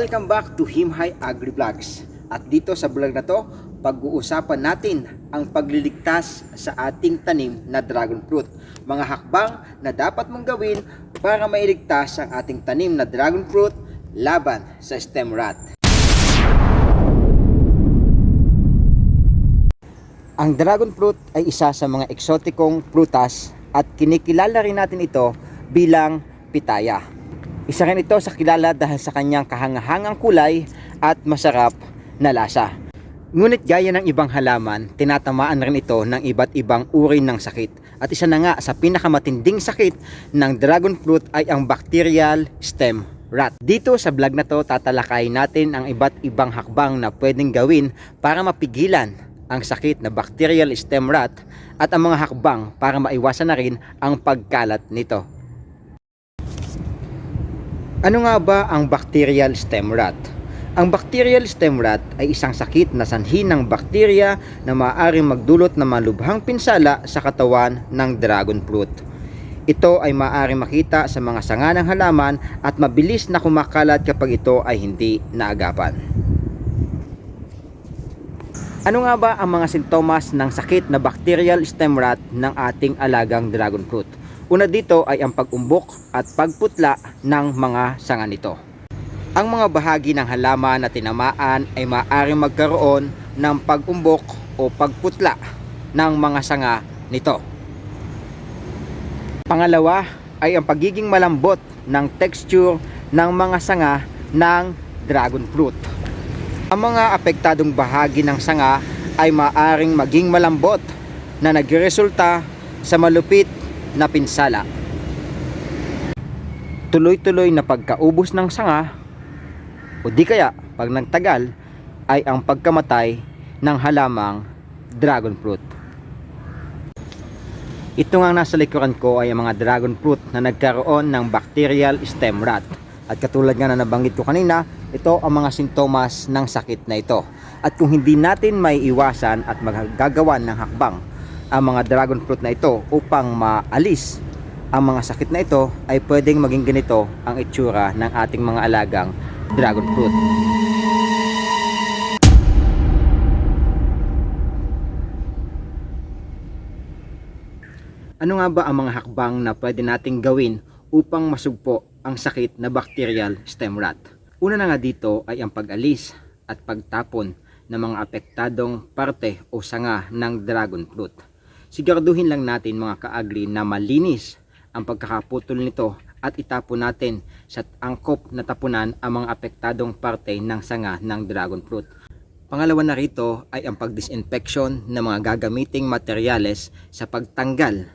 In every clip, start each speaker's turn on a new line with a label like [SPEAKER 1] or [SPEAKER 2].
[SPEAKER 1] Welcome back to Himhay Agri Vlogs. At dito sa vlog na to, pag-uusapan natin ang pagliligtas sa ating tanim na dragon fruit. Mga hakbang na dapat mong gawin para mailigtas ang ating tanim na dragon fruit laban sa stem rot. Ang dragon fruit ay isa sa mga eksotikong prutas at kinikilala rin natin ito bilang pitaya. Isa rin ito sa kilala dahil sa kanyang kahangahangang kulay at masarap na lasa. Ngunit gaya ng ibang halaman, tinatamaan rin ito ng iba't ibang uri ng sakit. At isa na nga sa pinakamatinding sakit ng dragon fruit ay ang bacterial stem rot. Dito sa vlog na to, tatalakay natin ang iba't ibang hakbang na pwedeng gawin para mapigilan ang sakit na bacterial stem rot at ang mga hakbang para maiwasan na rin ang pagkalat nito. Ano nga ba ang bacterial stem rot? Ang bacterial stem rot ay isang sakit na sanhi ng bakterya na maaaring magdulot ng malubhang pinsala sa katawan ng dragon fruit. Ito ay maaaring makita sa mga sanga ng halaman at mabilis na kumakalat kapag ito ay hindi naagapan. Ano nga ba ang mga sintomas ng sakit na bacterial stem rot ng ating alagang dragon fruit? Una dito ay ang pag-umbok at pagputla ng mga sanga nito. Ang mga bahagi ng halaman na tinamaan ay maaaring magkaroon ng pag-umbok o pagputla ng mga sanga nito. Pangalawa ay ang pagiging malambot ng texture ng mga sanga ng dragon fruit. Ang mga apektadong bahagi ng sanga ay maaring maging malambot na nagresulta sa malupit na pinsala. Tuloy-tuloy na pagkaubos ng sanga o di kaya pag nagtagal ay ang pagkamatay ng halamang dragon fruit. Ito nga nasa likuran ko ay ang mga dragon fruit na nagkaroon ng bacterial stem rot. At katulad nga na nabanggit ko kanina, ito ang mga sintomas ng sakit na ito. At kung hindi natin may iwasan at magagawan ng hakbang ang mga dragon fruit na ito upang maalis ang mga sakit na ito ay pwedeng maging ganito ang itsura ng ating mga alagang dragon fruit. Ano nga ba ang mga hakbang na pwede nating gawin upang masugpo ang sakit na bacterial stem rot? Una na nga dito ay ang pag-alis at pagtapon ng mga apektadong parte o sanga ng dragon fruit. Siguraduhin lang natin mga kaagri na malinis ang pagkakaputol nito at itapon natin sa angkop na tapunan ang mga apektadong parte ng sanga ng dragon fruit. Pangalawa na rito ay ang pagdisinfection ng mga gagamiting materyales sa pagtanggal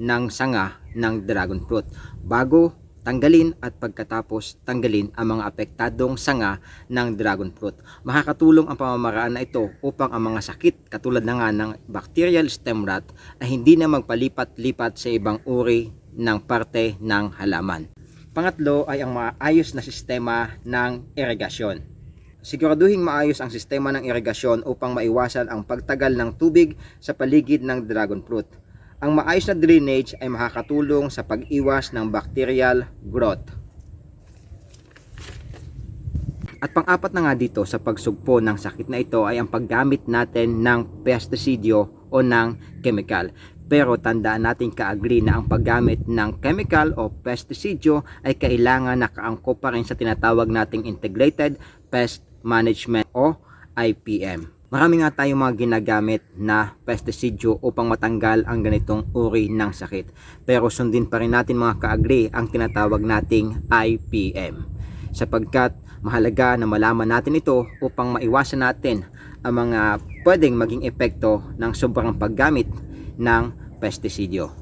[SPEAKER 1] ng sanga ng dragon fruit bago tanggalin at pagkatapos tanggalin ang mga apektadong sanga ng dragon fruit. Makakatulong ang pamamaraan na ito upang ang mga sakit katulad na nga ng bacterial stem rot ay hindi na magpalipat-lipat sa ibang uri ng parte ng halaman. Pangatlo ay ang maayos na sistema ng irigasyon. Siguraduhin maayos ang sistema ng irigasyon upang maiwasan ang pagtagal ng tubig sa paligid ng dragon fruit. Ang maayos na drainage ay makakatulong sa pag-iwas ng bacterial growth. At pang-apat na nga dito sa pagsugpo ng sakit na ito ay ang paggamit natin ng pestisidyo o ng chemical. Pero tandaan natin ka-agree na ang paggamit ng chemical o pestisidyo ay kailangan nakaangkop pa rin sa tinatawag nating Integrated Pest Management o IPM. Marami nga tayong mga ginagamit na pestisidyo upang matanggal ang ganitong uri ng sakit. Pero sundin pa rin natin mga kaagri ang tinatawag nating IPM. Sapagkat mahalaga na malaman natin ito upang maiwasan natin ang mga pwedeng maging epekto ng sobrang paggamit ng pestisidyo.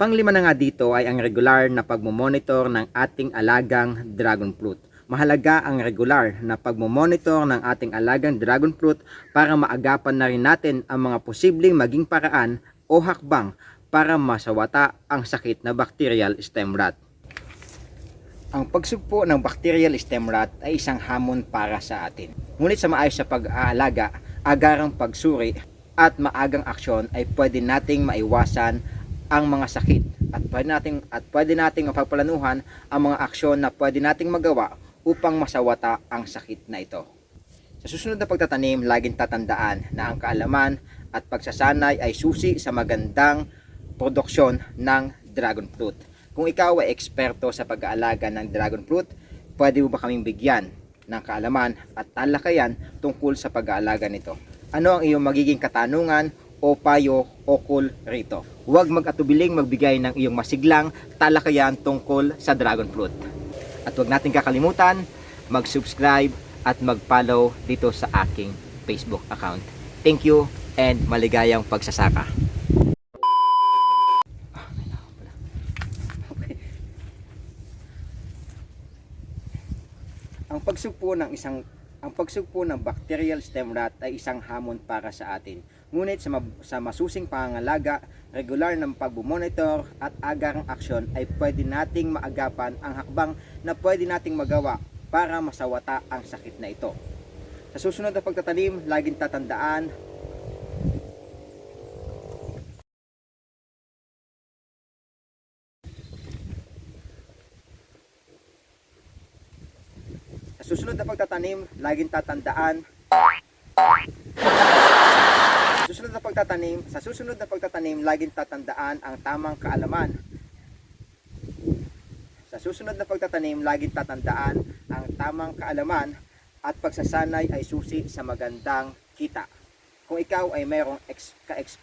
[SPEAKER 1] Panglima na nga dito ay ang regular na pagmomonitor ng ating alagang dragon fruit mahalaga ang regular na pagmomonitor ng ating alagang dragon fruit para maagapan na rin natin ang mga posibleng maging paraan o hakbang para masawata ang sakit na bacterial stem rot. Ang pagsugpo ng bacterial stem rot ay isang hamon para sa atin. Ngunit sa maayos sa pag-aalaga, agarang pagsuri at maagang aksyon ay pwede nating maiwasan ang mga sakit at pwede nating at pwede nating mapagplanuhan ang mga aksyon na pwede nating magawa upang masawata ang sakit na ito. Sa susunod na pagtatanim, laging tatandaan na ang kaalaman at pagsasanay ay susi sa magandang produksyon ng dragon fruit. Kung ikaw ay eksperto sa pag-aalaga ng dragon fruit, pwede mo ba kaming bigyan ng kaalaman at talakayan tungkol sa pag-aalaga nito? Ano ang iyong magiging katanungan o payo ukol rito? Huwag mag-atubiling magbigay ng iyong masiglang talakayan tungkol sa dragon fruit. At huwag natin kakalimutan mag-subscribe at mag-follow dito sa aking Facebook account. Thank you and maligayang pagsasaka. Ang pagsugpo ng isang ang pagsugpo ng bacterial stem rot ay isang hamon para sa atin. Ngunit sa, mab- sa masusing pangangalaga, regular ng pagbumonitor at agarang aksyon ay pwede nating maagapan ang hakbang na pwede nating magawa para masawata ang sakit na ito. Sa susunod na pagtatanim, laging tatandaan susunod na pagtatanim, laging tatandaan susunod na pagtatanim, sa susunod na pagtatanim, laging tatandaan ang tamang kaalaman. Sa susunod na pagtatanim, laging tatandaan ang tamang kaalaman at pagsasanay ay susi sa magandang kita. Kung ikaw ay mayroong ex, ka ex,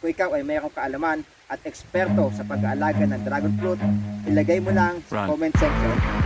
[SPEAKER 1] kung ikaw ay mayroong kaalaman at eksperto sa pag-aalaga ng dragon fruit, ilagay mo lang sa
[SPEAKER 2] Run.
[SPEAKER 1] comment section